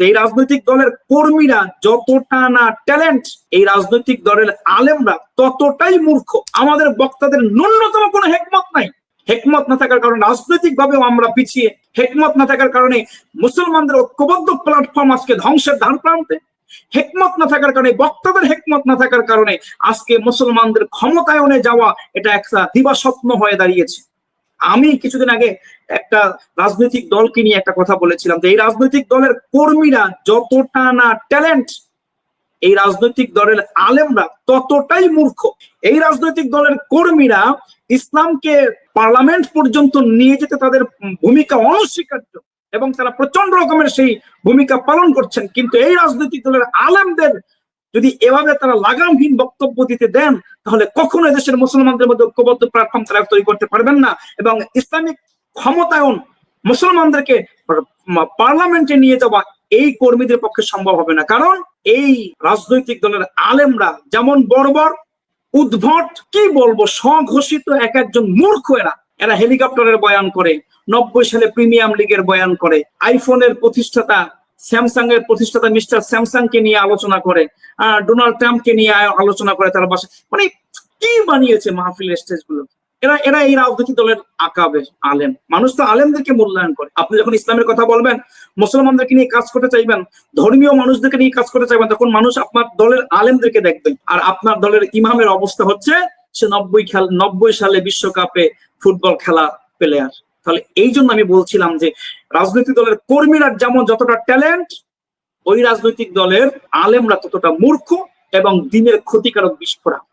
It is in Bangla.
এই রাজনৈতিক দলের কর্মীরা যতটা না ট্যালেন্ট এই রাজনৈতিক দলের আলেমরা ততটাই মূর্খ। আমাদের বক্তাদের ন্যূনতম কোনো হেকমত নাই। হেকমত না থাকার কারণে রাজনৈতিক ভাবেও আমরা পিছিয়ে। হেকমত না থাকার কারণে মুসলমানদের ঐক্যবদ্ধ প্ল্যাটফর্ম আজকে ধ্বংসের ধার প্রান্তে। হেকমত না থাকার কারণে, বক্তাদের হেকমত না থাকার কারণে আজকে মুসলমানদের ক্ষমতায়নে যাওয়া এটা একটা দিবা স্বপ্ন হয়ে দাঁড়িয়েছে। আমি কিছুদিন আগে একটা রাজনৈতিক দলকে নিয়ে একটা কথা বলেছিলাম যে এই রাজনৈতিক দলের কর্মীরা যতটা না ট্যালেন্ট, এই রাজনৈতিক দলের আলেমরা ততটাই মূর্খ। এই রাজনৈতিক দলের কর্মীরা ইসলামকে পার্লামেন্ট পর্যন্ত নিয়ে যেতে তাদের ভূমিকা অনস্বীকার্য এবং তারা প্রচণ্ড রকমের সেই ভূমিকা পালন করছেন। কিন্তু এই রাজনৈতিক দলের আলেমদের যদি এভাবে তারা লাগামহীন বক্তব্য দিতে দেন, তাহলে কখনো দেশের মুসলমানদের মধ্যে ঐক্যবদ্ধ প্ল্যাটফর্ম তারা তৈরি করতে পারবেন না এবং ইসলামিক ক্ষমতায়ন মুসলমানদেরকে পার্লামেন্টে নিয়ে যাওয়া এই কর্মীদের পক্ষে সম্ভব হবে না। কারণ এই রাজনৈতিক দলের আলেমরা যেমন বর্বর, উদ্ভট, কি বলব, স্বঘোষিত এক একজন মূর্খ এরা। এরা হেলিকপ্টারের বয়ান করে, নব্বই সালে প্রিমিয়াম লিগের বয়ান করে আইফোনের প্রতিষ্ঠাতা স্যামসাং এর প্রতিষ্ঠাতা মিস্টার স্যামসাং কে নিয়ে আলোচনা করে ডোনাল্ড ট্রাম্পকে নিয়ে আলোচনা করে তার বাসায় মানে কি বানিয়েছে মাহফিল স্টেজগুলো এরা এরা এই রাজনৈতিক দলের আকাবে আলেম। মানুষ তো আলেমদেরকে মূল্যায়ন করে। আপনি যখন ইসলামের কথা বলবেন, মুসলমানদেরকে নিয়ে কাজ করতে চাইবেন, ধর্মীয় মানুষদেরকে নিয়ে কাজ করতে চাইবেন, তখন মানুষ আপনার দলের আলেমদেরকে দেখবেন আর আপনার দলের ইমামের অবস্থা হচ্ছে সে নব্বই খেল নব্বই সালে বিশ্বকাপে ফুটবল খেলা প্লেয়ার। তাহলে এই জন্য আমি বলছিলাম যে রাজনৈতিক দলের কর্মীরা যেমন যতটা ট্যালেন্ট ওই রাজনৈতিক দলের আলেমরা ততটা মূর্খ এবং দিনের ক্ষতিকারক বিস্ফোরক।